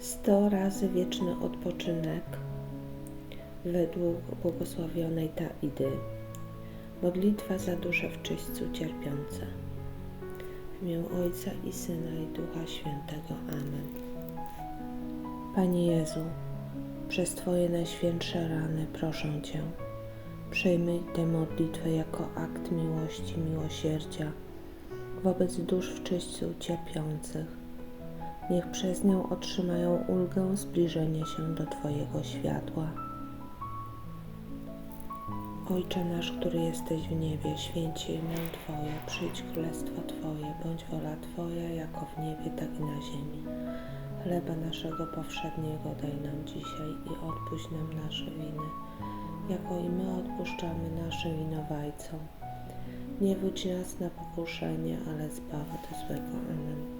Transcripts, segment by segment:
sto razy wieczny odpoczynek według błogosławionej Taidy. Modlitwa za duszę w czyśćcu cierpiące. W imię Ojca i Syna i Ducha Świętego. Amen. Panie Jezu, przez Twoje najświętsze rany proszę Cię, przyjmij tę modlitwę jako akt miłości, miłosierdzia wobec dusz w czyśćcu cierpiących Niech przez nią otrzymają ulgę zbliżenia się do Twojego światła. Ojcze nasz, który jesteś w niebie, święć imię Twoje, przyjdź królestwo Twoje, bądź wola Twoja, jako w niebie, tak i na ziemi. Chleba naszego powszedniego daj nam dzisiaj i odpuść nam nasze winy, jako i my odpuszczamy naszym winowajcom. Nie wódź nas na pokuszenie, ale zbaw od złego. Amen.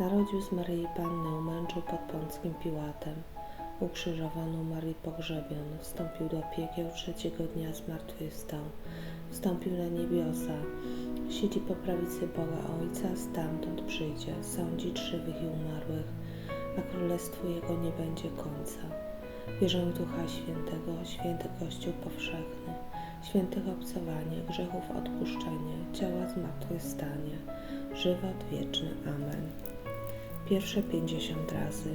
Narodził z Maryi Panny, umęczył pod Pąckim Piłatem, ukrzyżowaną Marii pogrzebion, wstąpił do piekieł, trzeciego dnia zmartwychwstał, wstąpił na niebiosa, siedzi po prawicy Boga Ojca, stamtąd przyjdzie, sądzić żywych i umarłych, a królestwu Jego nie będzie końca. Wierzę w Ducha Świętego, święty Kościół powszechny, świętych obcowanie, grzechów odpuszczenie, ciała zmartwychwstanie, żywot wieczny. Amen pierwsze pięćdziesiąt razy.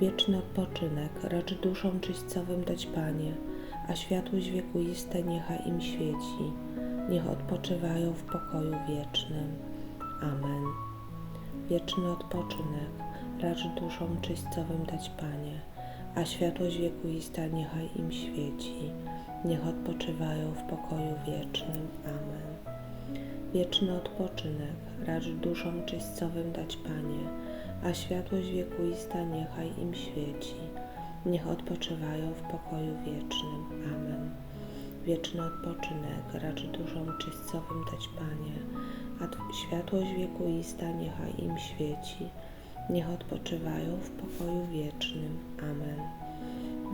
Wieczny odpoczynek, racz duszom czyśćcowym dać Panie, a światłość wiekuiste niechaj im świeci, niech odpoczywają w pokoju wiecznym. Amen. Wieczny odpoczynek, racz duszom czyśćcowym dać Panie, a światłość wiekuista niechaj im świeci, niech odpoczywają w pokoju wiecznym. Amen. Wieczny odpoczynek, racz duszom czyśćcowym dać Panie, a światłość wiekuista niechaj im świeci. Niech odpoczywają w pokoju wiecznym. Amen. Wieczny odpoczynek, racz duszom czyśćcowym dać Panie, a światłość wiekuista niechaj im świeci. Niech odpoczywają w pokoju wiecznym. Amen.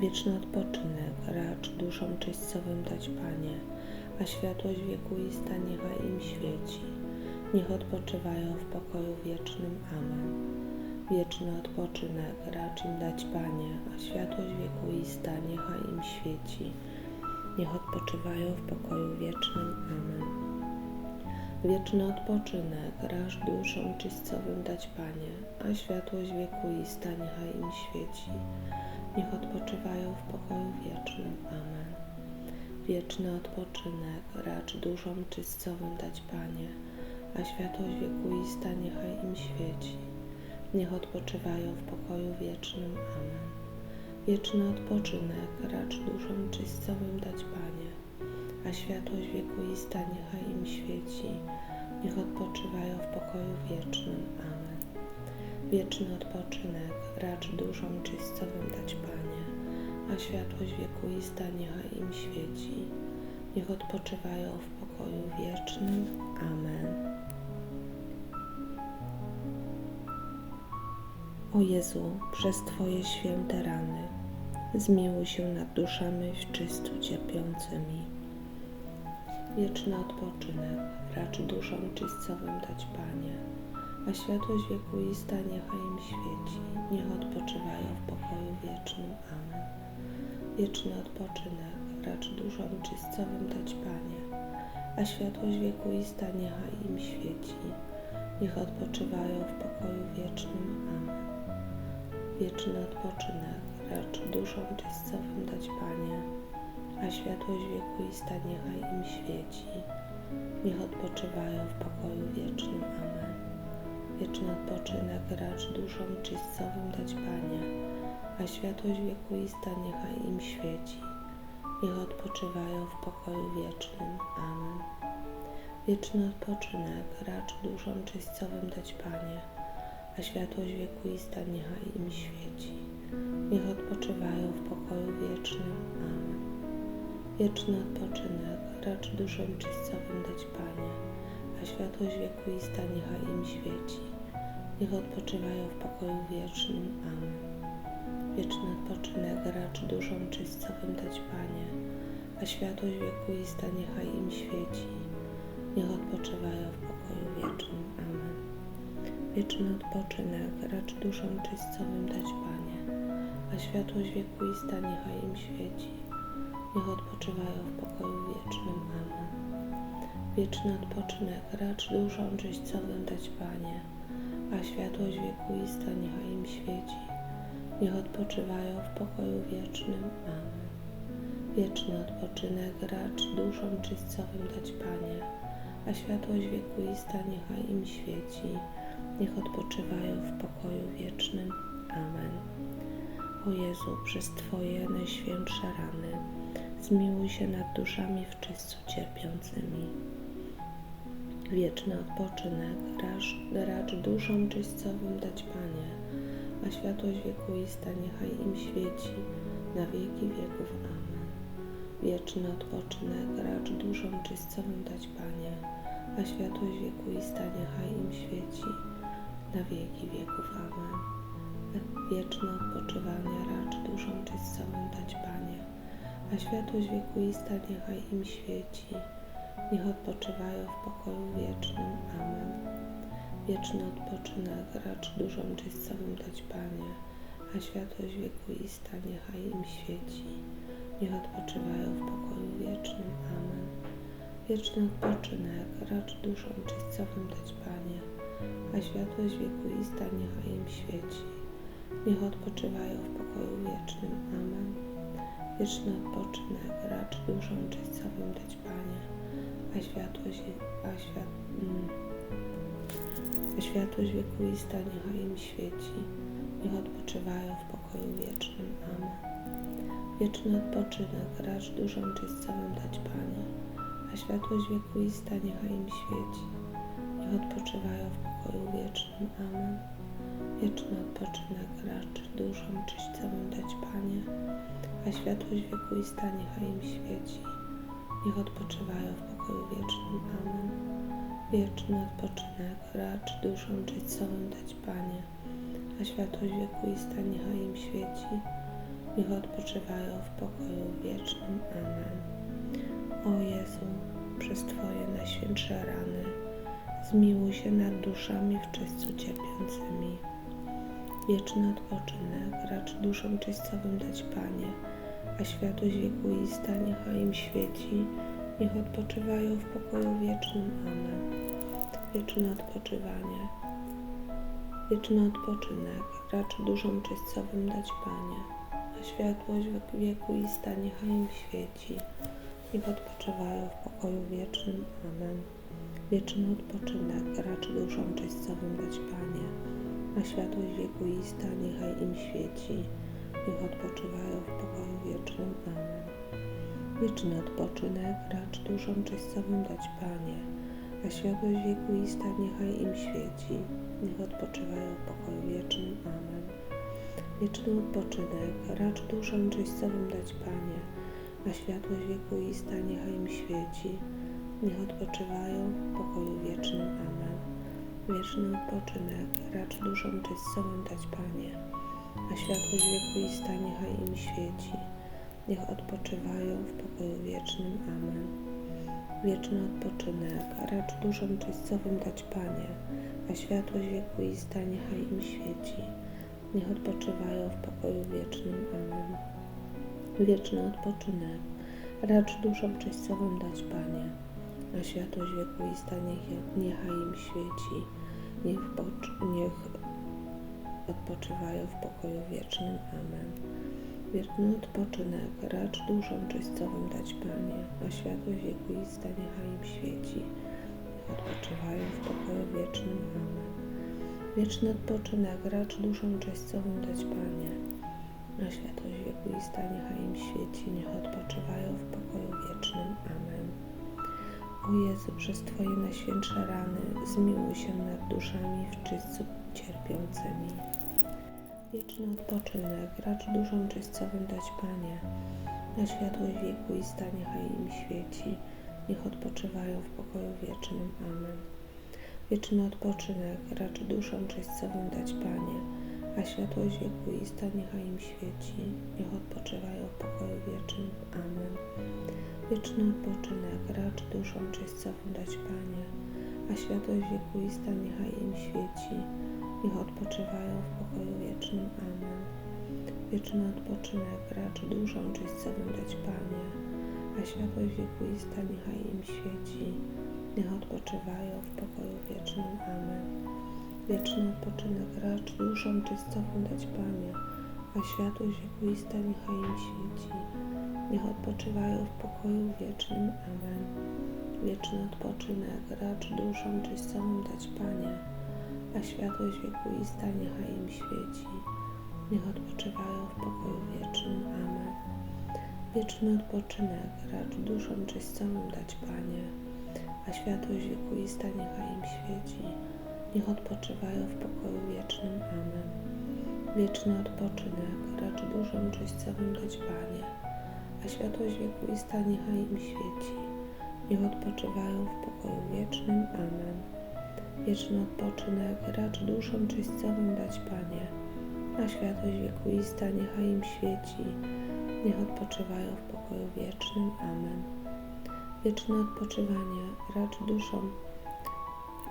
Wieczny odpoczynek, racz duszom czyśćcowym dać Panie, a światłość wiekuista niechaj im świeci. Niech odpoczywają w pokoju wiecznym. Amen. Wieczny odpoczynek racz im dać Panie, a światłość wiekuista niechaj im świeci. Niech odpoczywają w pokoju wiecznym. Amen. Wieczny odpoczynek racz duszom czyścowym dać Panie, a światłość wiekuista niechaj im świeci. Niech odpoczywają w pokoju wiecznym. Amen wieczny odpoczynek racz duszom czystcowym dać Panie, a światłość wiekuista niechaj im świeci. Niech odpoczywają w pokoju wiecznym. Amen. Wieczny odpoczynek racz duszom czystcowym dać Panie, a światłość wiekuista niechaj im świeci. Niech odpoczywają w pokoju wiecznym. Amen. Wieczny odpoczynek racz duszom czystcowym dać Panie, a światłość wiekuista niechaj im świeci. Niech odpoczywają w pokoju wiecznym. Amen. O Jezu, przez Twoje święte rany zmiłuj się nad duszami w czystu cierpiącymi. Wieczny odpoczynek racz duszom czystcowym dać Panie, a światłość wiekuista niechaj im świeci, niech odpoczywają w pokoju wiecznym. Amen wieczny odpoczynek, racz duszom czystcowym dać Panie, a światłość wiekuista niechaj im świeci, niech odpoczywają w pokoju wiecznym. Amen. Wieczny odpoczynek, racz duszom czystcowym dać Panie, a światłość wiekuista niechaj im świeci, niech odpoczywają w pokoju wiecznym. Amen. Wieczny odpoczynek, racz duszom czystcowym dać Panie, a światłość wiekuista niechaj im świeci. Niech odpoczywają w pokoju wiecznym. Amen. Wieczny odpoczynek racz duszom czyśćcowym dać Panie, a światłość wiekuista niechaj im świeci. niech odpoczywają w pokoju wiecznym. Amen. Wieczny odpoczynek racz duszom czyścowym dać Panie, a światłość wiekuista niechaj im świeci. Niech odpoczywają w pokoju wiecznym. Amen. Wieczny odpoczynek racz duszom czyścowym dać Panie, a światłość wiekuista niechaj im świeci. Niech odpoczywają w pokoju wiecznym. Amen. Wieczny odpoczynek racz duszom czyścowym dać Panie, a światłość wiekuista niechaj im świeci. Niech odpoczywają w pokoju wiecznym. Amen. Wieczny odpoczynek racz duszom czyścowym dać Panie, a światłość wiekuista niechaj im świeci. Niech odpoczywają w pokoju wiecznym. Amen. Wieczny odpoczynek racz duszom czyścowym dać Panie, a światłość wiekuista niechaj im świeci. Niech odpoczywają w pokoju wiecznym. Amen. O Jezu, przez Twoje najświętsze rany, zmiłuj się nad duszami w czystcu cierpiącymi. Wieczny odpoczynek racz, racz duszom czyścowym dać Panie, a światłość wiekuista niechaj im świeci na wieki wieków. Amen. Wieczny odpoczynek racz duszom czyścowym dać Panie, a światłość wiekuista niechaj im świeci na wieki wieków. Amen. Wieczne odpoczywanie racz duszom czyścowym dać Panie, a światłość wiekuista niechaj im świeci. Niech odpoczywają w pokoju wiecznym. Amen. Wieczny odpoczynek racz duszom czyścowym dać Panie, a światłość wiekuista niechaj im świeci. Niech odpoczywają w pokoju wiecznym. Amen. Wieczny odpoczynek racz duszom czyścowym dać Panie, a światłość wiekuista niechaj im świeci. Niech odpoczywają w pokoju wiecznym. Amen. Wieczny odpoczynek racz duszom czyścowym dać Panie, a światłość, a świat, mm, a światłość wiekuista niechaj im świeci. Niech odpoczywają w pokoju wiecznym. Amen. Wieczny odpoczynek racz duszom czyścowym dać Panie, a światłość wiekuista niechaj im świeci. Niech odpoczywają w pokoju wiecznym. Amen. Wieczny odpoczynek racz duszom czyścowym dać Panie, a światłość wiekuista niechaj im świeci. Niech odpoczywają w pokoju wiecznym. Amen. Wieczny odpoczynek racz duszom czyścowym dać Panie, a światłość wiekuista niechaj im świeci. Niech odpoczywają w pokoju wiecznym. Amen. O Jezu, przez Twoje najświętsze rany, zmiłuj się nad duszami w czystcu cierpiącymi. Wieczny odpoczynek racz duszom czyścowym dać Panie, a światłość wiekuista niechaj im świeci. Niech odpoczywają w pokoju wiecznym. Amen. Wieczne odpoczywanie. Wieczny odpoczynek racz duszom czyścowym dać Panie, a światłość wiekuista niechaj im świeci. Niech odpoczywają w pokoju wiecznym. Amen. Wieczny odpoczynek racz duszom czyścowym dać Panie, a światłość wiekuista niechaj im świeci. Niech odpoczywają w pokoju wiecznym. Amen. Wieczny odpoczynek racz duszom czyścowym dać Panie, a światłość wiekuista niechaj im świeci. Niech odpoczywają w pokoju wiecznym. Amen. Wieczny odpoczynek racz duszom czyścowym dać Panie, a światłość wiekuista niechaj im świeci. Niech odpoczywają w pokoju wiecznym. Amen. Wieczny odpoczynek racz duszom czyścowym dać Panie, a światłość wiekuista niechaj im świeci. Niech odpoczywają w pokoju wiecznym. Amen. Wieczny odpoczynek racz duszom czyścowym dać Panie, a światłość wiekuista niechaj im świeci. Niech odpoczywają w pokoju wiecznym. Amen. Wieczny odpoczynek racz duszom czyścowym dać Panie, a światłość wiekuista niech, niechaj im świeci. Niech, niech odpoczywają w pokoju wiecznym. Amen. Wieczny odpoczynek racz duszom czyścowym dać Panie, a światłość wiekuista niechaj im świeci. Niech odpoczywają w pokoju wiecznym. Amen. Wieczny odpoczynek racz duszom czyścowym dać Panie, a światłość wiekuista niechaj im świeci. Niech odpoczywają w pokoju wiecznym. Amen. O Jezu, przez Twoje najświętsze rany zmiłuj się nad duszami w czystcu cierpiącymi. Wieczny odpoczynek, racz duszom czyścowym dać Panie, na światłość wieku i stanie niechaj im świeci, niech odpoczywają w pokoju wiecznym. Amen. Wieczny odpoczynek, racz duszom czyścowym dać Panie, a światłość wieku i stanie niechaj im świeci, niech odpoczywają w pokoju wiecznym. Amen. Wieczny odpoczynek, racz duszom czyścowym dać Panie, a światłość wieku i stanie niechaj im świeci, niech odpoczywają w pokoju wiecznym. Amen. Wieczny odpoczynek racz duszom czyścowym dać Panie, a światłość wiekuista niechaj im świeci, niech odpoczywają w pokoju wiecznym. Amen. Wieczny odpoczynek racz duszom czyścowym dać Panie, a światłość wiekuista niechaj im świeci, niech odpoczywają w pokoju wiecznym. Amen. Wieczny odpoczynek racz duszom czyścowym dać Panie, a światłość wiekuista niechaj im świeci. Niech odpoczywają w pokoju wiecznym. Amen. Wieczny odpoczynek racz duszom czyścowym dać Panie, a światłość wiekuista niechaj im świeci. Niech odpoczywają w pokoju wiecznym. Amen. Wieczny odpoczynek racz duszom czyścowym dać Panie, a światłość wiekuista niechaj im świeci. Niech odpoczywają w pokoju wiecznym. Amen. Wieczny odpoczynek racz duszom czyścowym dać Panie, a światłość wiekuista niechaj im świeci, niech odpoczywają w pokoju wiecznym. Amen. Wieczne odpoczywanie racz duszom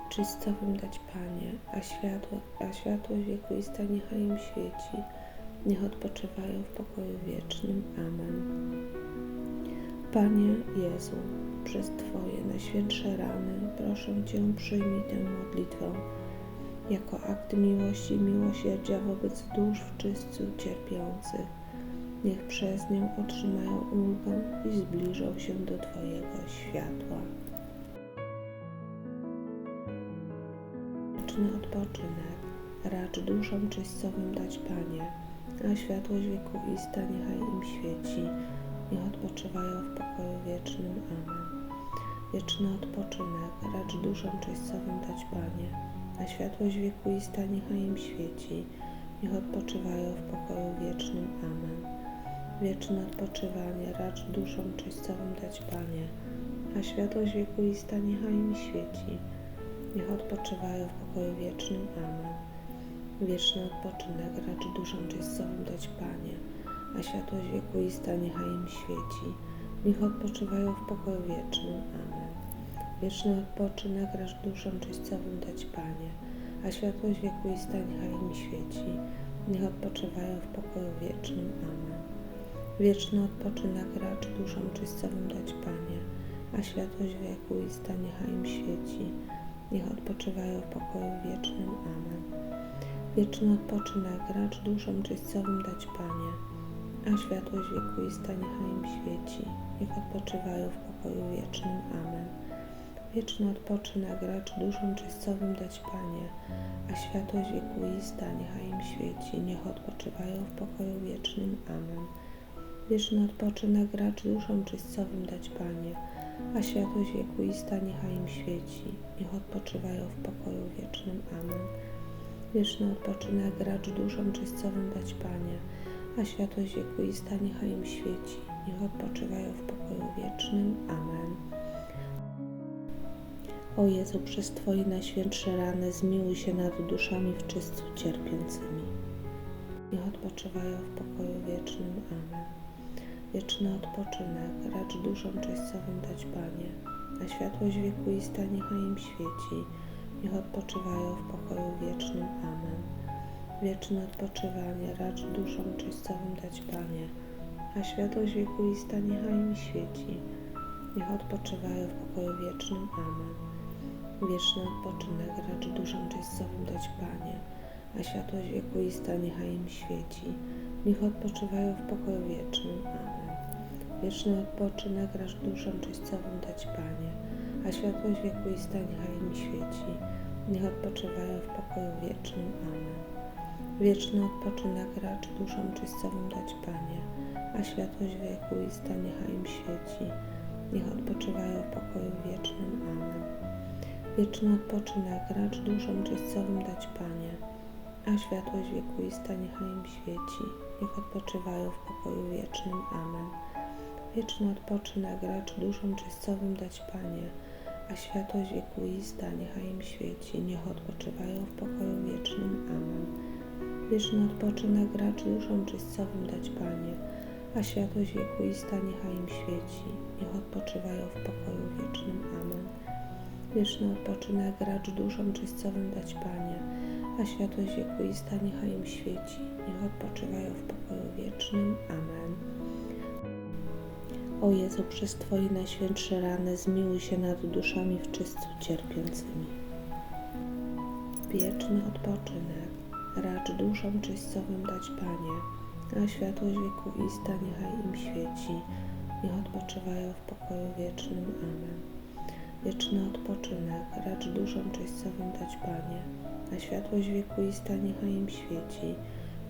czyścowym dać Panie, a, światło, a światłość wiekuista niechaj im świeci, niech odpoczywają w pokoju wiecznym. Amen. Panie Jezu, przez Twoje najświętsze rany proszę Cię przyjmij tę modlitwę jako akt miłości i miłosierdzia wobec dusz w czystcu cierpiących. Niech przez nią otrzymają ulgę i zbliżą się do Twojego światła. Wieczny odpoczynek racz duszom czyścowym dać Panie, a światłość wiekuista niechaj im świeci, niech odpoczywają w pokoju wiecznym. Amen. Wieczny odpoczynek racz duszom czyścowym dać Panie, a światłość wiekuista niechaj im świeci, niech odpoczywają w pokoju wiecznym. Amen. Wieczne odpoczywanie racz duszom czyścowym dać Panie, a światłość wiekuista niechaj im świeci, niech odpoczywają w pokoju wiecznym. Amen. Wieczny odpoczynek racz duszom czyścowym dać Panie, a światłość wiekuista niechaj im świeci, niech odpoczywają w pokoju wiecznym. Amen. Wieczny odpoczynek racz duszom czyścowym dać Panie, a światłość wiekuista niechaj im świeci, niech odpoczywają w pokoju wiecznym. Amen. Wieczny odpoczynek racz duszom czyścowym dać Panie, a światłość wiekuista niechaj im świeci, niech odpoczywają w pokoju wiecznym. Amen. Wieczny odpoczynek racz duszom czyścowym dać Panie, a światłość wiekuista niechaj im świeci, niech odpoczywają w pokoju wiecznym. Amen. Wieczny odpoczynek racz duszom czyścowym dać Panie, a światłość wiekuista niechaj im świeci, niech odpoczywają w pokoju wiecznym. Amen. Wieczny odpoczynek racz duszom czyścowym dać Panie, a światłość wiekuista niechaj im świeci, niech odpoczywają w pokoju wiecznym. Amen. Wieczny odpoczynek racz duszom czyścowym dać Panie, a światłość wiekuista niechaj im świeci, niech odpoczywają w pokoju wiecznym. Amen. O Jezu, przez Twoje najświętsze rany zmiłuj się nad duszami w czystcu cierpiącymi. Niech odpoczywają w pokoju wiecznym. Amen. Wieczny odpoczynek racz duszom czyścowym dać Panie, a światłość wiekuista niechaj im świeci, niech odpoczywają w pokoju wiecznym. Amen. Wieczne odpoczywanie racz duszom czyścowym dać Panie, a światłość wiekuista niechaj im świeci, niech odpoczywają w pokoju wiecznym. Amen. Wieczny odpoczynek racz duszom czyścowym dać Panie, a światłość wiekuista niechaj im świeci, niech odpoczywają w pokoju wiecznym. Amen. Wieczny odpoczynek racz duszom czyścowym dać Panie, a światłość wiekuista niechaj im świeci, niech odpoczywają w pokoju wiecznym. Amen. Wieczny odpoczynek racz duszom czyścowym dać Panie, a światłość wiekuista niechaj im świeci, niech odpoczywają w pokoju wiecznym. Amen. Wieczny odpoczynek racz duszom czyścowym dać Panie, a światłość wiekuista niechaj im świeci. Niech odpoczywają w pokoju wiecznym. Amen. Wieczny odpoczynek racz duszom czyścowym dać Panie, a światłość wiekuista niechaj im świeci. Niech odpoczywają w pokoju wiecznym. Amen. Wieczny odpoczynek racz duszom czyścowym dać Panie, a światłość wiekuista niechaj im świeci. Niech odpoczywają w pokoju wiecznym. Amen. Wieczny odpoczynek racz duszom czyścowym dać Panie, a światłość wiekuista niechaj im świeci. Niech odpoczywają w pokoju wiecznym. Amen. O Jezu, przez Twoje najświętsze rany zmiłuj się nad duszami w czystcu cierpiącymi. Wieczny odpoczynek racz duszom czyścowym dać Panie, a światłość wiekuista niechaj im świeci. Niech odpoczywają w pokoju wiecznym. Amen. Wieczny odpoczynek racz duszom czyścowym dać Panie, a światłość wiekuista niechaj im świeci.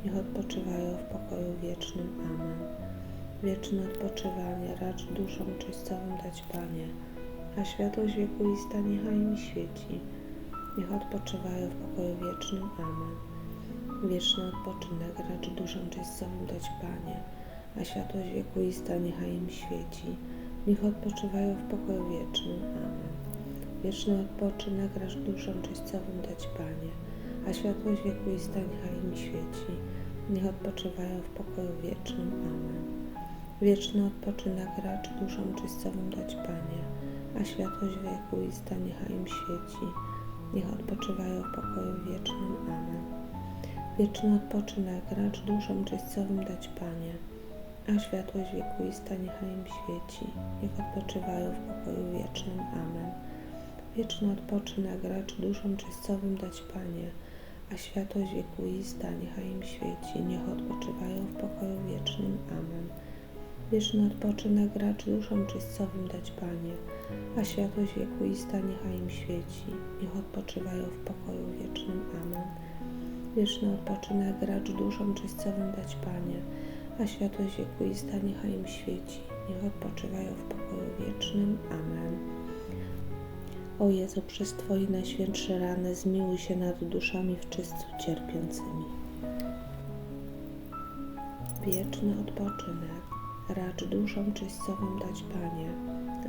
Niech odpoczywają w pokoju wiecznym. Amen. Wieczne odpoczywanie racz duszom czyścowym dać Panie, a światłość wiekuista niechaj im świeci. Niech odpoczywają w pokoju wiecznym. Amen. Wieczny odpoczynek racz duszom czyścowym dać Panie, a światłość wiekuista niechaj im świeci. Niech odpoczywają w pokoju wiecznym. Amen. Wieczny odpoczynek racz duszom czyścowym dać Panie, a światłość wiekuista niechaj im świeci. Niech odpoczywają w pokoju wiecznym. Amen. Wieczny odpoczynek racz duszom czyścowym dać Panie, a światłość wiekuista niechaj im świeci. Niech odpoczywają w pokoju wiecznym. Amen. Wieczny odpoczynek racz duszom czyścowym dać Panie, a światłość wiekuista niechaj im świeci. Niech odpoczywają w pokoju wiecznym. Amen. Wieczny odpoczynek racz duszom czyścowym dać Panie, a światłość wiekuista niechaj im świeci. Niech odpoczywają w pokoju wiecznym. Amen. Wieczny odpoczynek racz duszom czyścowym dać Panie, a światłość wiekuista niechaj im świeci. Niech odpoczywają w pokoju wiecznym. Amen. Wieczny odpoczynek racz duszom czyścowym dać Panie, a światłość wiekuista niechaj im świeci. Niech odpoczywają w pokoju wiecznym. Amen. O Jezu, przez Twoje najświętsze rany zmiłuj się nad duszami w czystcu cierpiącymi. Wieczny odpoczynek racz duszom czyścowym dać Panie,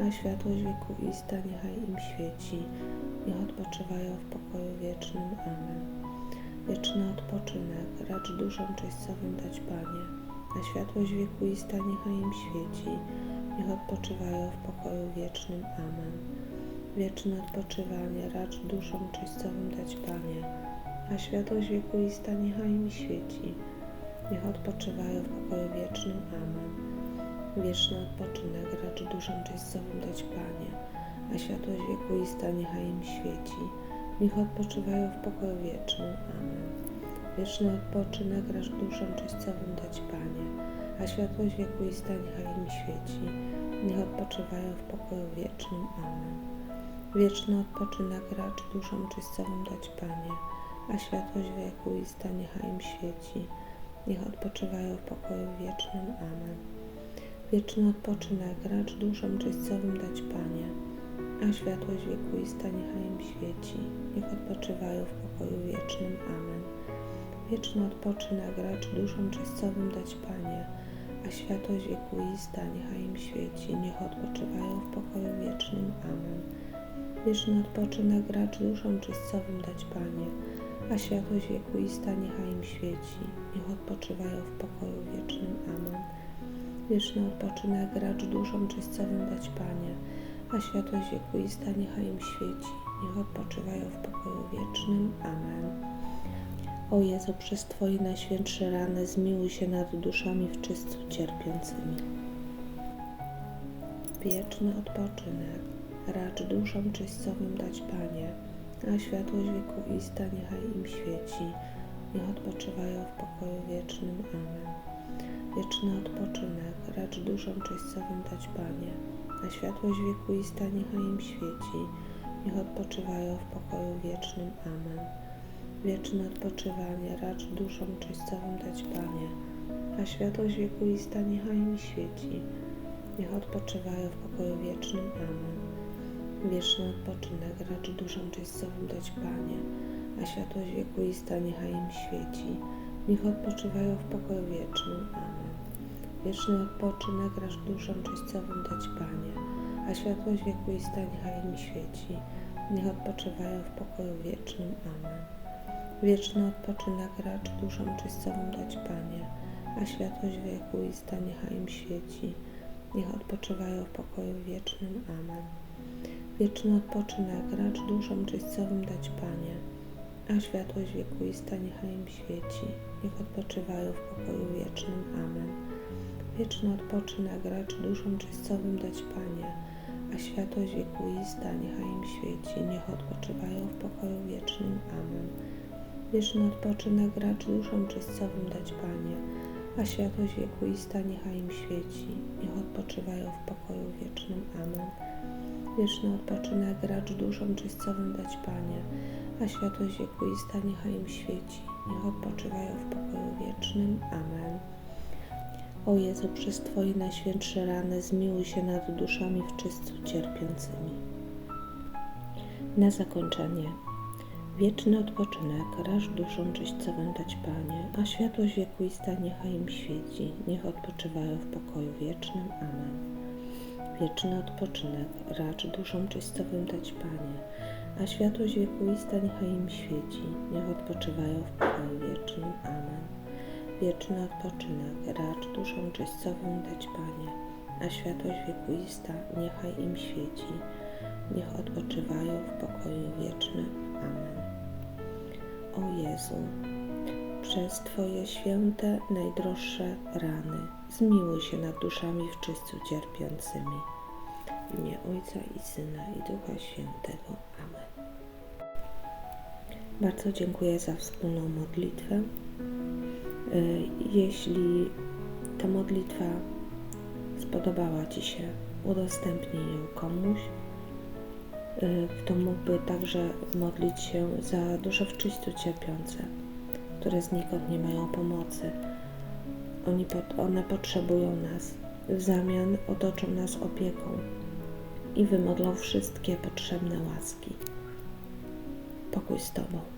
a światłość wiekuista niechaj im świeci. Niech odpoczywają w pokoju wiecznym. Amen. Wieczny odpoczynek racz duszom czyścowym dać Panie, a światłość wiekuista niechaj im świeci. Niech odpoczywają w pokoju wiecznym. Amen. Wieczne odpoczywanie racz duszom czyścowym dać Panie, a światłość wiekuista niechaj im świeci. Niech odpoczywają w pokoju wiecznym. Amen. Wieczny odpoczynek racz duszom czyścowym dać Panie, a światłość wiekuista niechaj im świeci. Niech odpoczywają w pokoju wiecznym. Amen. Wieczny odpoczynek racz duszom czyścowym dać Panie, a światłość wiekuista niechaj im świeci. Niech odpoczywają w pokoju wiecznym. Amen. Wieczny odpoczynek racz duszom czyścowym dać Panie, a światłość wiekuista niechaj im świeci. Niech odpoczywają w pokoju wiecznym. Amen. Wieczny odpoczynek racz duszom czyścowym dać Panie, a światłość wiekuista niechaj im świeci. Niech odpoczywają w pokoju wiecznym. Amen. Wieczny odpoczynek racz duszom czyścowym dać Panie, a światłość wiekuista niechaj im świeci. Niech odpoczywają w pokoju wiecznym. Amen. Wieczny odpoczynek racz duszom czyścowym dać Panie, a światłość wiekuista niechaj im świeci. Niech odpoczywają w pokoju wiecznym. Amen. Wieczny odpoczynek racz duszom czyścowym dać Panie, a światłość wiekuista niechaj im świeci. Niech odpoczywają w pokoju wiecznym. Amen. O Jezu, przez Twoje najświętsze rany zmiłuj się nad duszami w czystcu cierpiącymi. Wieczny odpoczynek racz duszom czyścowym dać Panie, a światłość wiekuista niechaj im świeci. Niech odpoczywają w pokoju wiecznym. Amen. Wieczny odpoczynek racz duszom czyścowym dać Panie, a światłość wiekuista niechaj im świeci. Niech odpoczywają w pokoju wiecznym. Amen. Wieczne odpoczywanie racz duszom czyścowym dać Panie, a światłość wiekuista niechaj im świeci. Niech odpoczywają w pokoju wiecznym. Amen. Wieczny odpoczynek racz duszom czyścowym dać Panie, a światłość wiekuista niechaj im świeci. Niech odpoczywają w pokoju wiecznym. Amen. Wieczny odpoczynek raż duszom czyścowym dać Panie, a światłość wiekuista niechaj im świeci. Niech odpoczywają w pokoju wiecznym. Amen. Wieczny odpoczynek racz duszom czyścowym dać Panie, a światłość wiekuista niechaj im świeci. Niech odpoczywają w pokoju wiecznym. Amen. Wieczny odpoczynek racz duszom czyścowym dać Panie, a światłość wiekuista niechaj im świeci. Niech odpoczywają w pokoju wiecznym. Amen. Wieczny odpoczynek racz duszom czyścowym dać Panie, a światłość wiekuista niechaj im świeci. Niech odpoczywają w pokoju wiecznym. Amen. Wieczny odpoczynek racz duszom czyścowym dać Panie, a światłość wiekuista niechaj im świeci. Niech odpoczywają w pokoju wiecznym. Amen. Wieczny odpoczynek racz duszom czyścowym dać Panie, a światłość wiekuista niechaj im świeci. Niech odpoczywają w pokoju wiecznym. Amen. O Jezu, przez Twoje najświętsze rany zmiłuj się nad duszami w czystcu cierpiącymi. Na zakończenie. Wieczny odpoczynek raż duszom czyścowym dać Panie, a światłość wiekuista niechaj im świeci. Niech odpoczywają w pokoju wiecznym. Amen. Wieczny odpoczynek racz duszom czyścowym dać Panie, a światłość wiekuista niechaj im świeci. Niech odpoczywają w pokoju wiecznym. Amen. Wieczny odpoczynek racz duszom czyścowym dać Panie, a światłość wiekuista niechaj im świeci. Niech odpoczywają w pokoju wiecznym. Amen. O Jezu, przez Twoje święte, najdroższe rany zmiłuj się nad duszami w czystcu cierpiącymi. W imię Ojca i Syna i Ducha Świętego. Amen. Bardzo dziękuję za wspólną modlitwę. Y, Jeśli ta modlitwa spodobała Ci się, udostępnij ją komuś, y, kto mógłby także modlić się za dusze czyściu cierpiące, które znikąd nie mają pomocy. Oni, one potrzebują nas. W zamian otoczą nas opieką i wymodlą wszystkie potrzebne łaski. Pokój z Tobą.